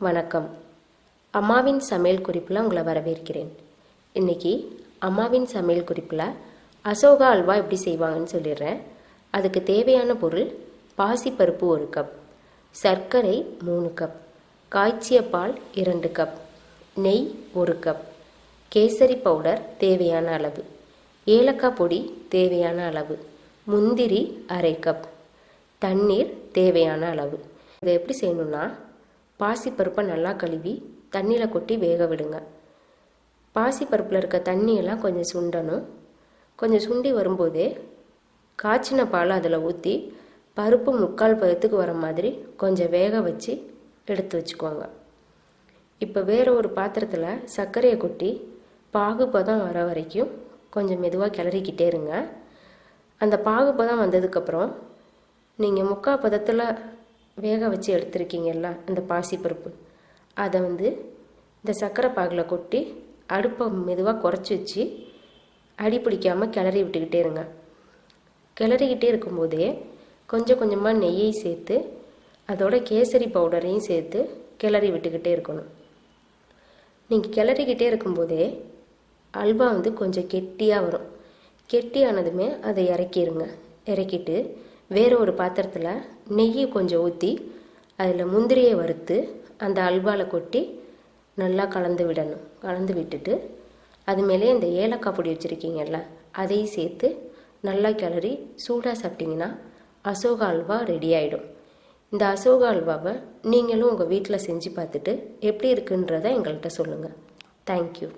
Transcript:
வணக்கம். அம்மாவின் சமையல் குறிப்பில் உங்களை வரவேற்கிறேன். இன்னைக்கு அம்மாவின் சமையல் குறிப்பில் அசோகா அல்வா எப்படி செய்வாங்கன்னு சொல்லிடுறேன். அதுக்கு தேவையான பொருள் பாசிப்பருப்பு ஒரு கப் சர்க்கரை மூணு கப் காய்ச்சிய பால் இரண்டு கப் நெய் ஒரு கப் கேசரி பவுடர் தேவையான அளவு ஏலக்காய் பொடி தேவையான அளவு முந்திரி அரை கப் தண்ணீர் தேவையான அளவு. இதை எப்படி செய்யணும்னா பாசிப்பருப்பை நல்லா கழுவி தண்ணியில் கொட்டி வேக விடுங்க. பாசிப்பருப்பில் இருக்க தண்ணியெல்லாம் கொஞ்சம் சுண்டணும். கொஞ்சம் சுண்டி வரும்போதே காய்ச்சின பால் அதில் ஊற்றி பருப்பு முக்கால் பதத்துக்கு வர மாதிரி கொஞ்சம் வேக வச்சு எடுத்து வச்சுக்கோங்க. இப்போ வேறு ஒரு பாத்திரத்தில் சர்க்கரையை கொட்டி பாகுபதம் வர வரைக்கும் கொஞ்சம் மெதுவாக கிளறிக்கிட்டே இருங்க. அந்த பாகுபதம் வந்ததுக்கப்புறம் நீங்கள் முக்கால் பதத்தில் வேக வச்சு எடுத்திருக்கீங்கல்ல அந்த பாசிப்பருப்பு. அதை வந்து இந்த சர்க்கரை பாகில் கொட்டி அடுப்பை மெதுவாக குறைச்சி வச்சு அடி பிடிக்காமல் கிளறி விட்டுக்கிட்டே இருங்க. கிளறிக்கிட்டே இருக்கும்போதே கொஞ்சம் கொஞ்சமாக நெய்யை சேர்த்து அதோட கேசரி பவுடரையும் சேர்த்து கிளறி விட்டுக்கிட்டே இருக்கணும். நீங்கள் கிளறிக்கிட்டே இருக்கும்போதே அல்வா வந்து கொஞ்சம் கெட்டியாக வரும். கெட்டியானதுமே அதை இறக்கிடுங்க இறக்கிட்டு வேறு ஒரு பாத்திரத்தில் நெய்யை கொஞ்சம் ஊற்றி அதில் முந்திரியை வறுத்து அந்த அல்வாவில் கொட்டி நல்லா கலந்து விடணும். கலந்து விட்டுட்டு அது மேலே இந்த ஏலக்காய் பொடி வச்சுருக்கீங்கல்ல அதையும் சேர்த்து நல்லா கிளறி சூடாக சாப்பிட்டிங்கன்னா அசோகா அல்வா ரெடி ஆகிடும் இந்த அசோகா அல்வாவை நீங்களும் உங்கள் வீட்டில் செஞ்சு பார்த்துட்டு எப்படி இருக்குன்றதை எங்கள்கிட்ட சொல்லுங்கள் தேங்க்யூ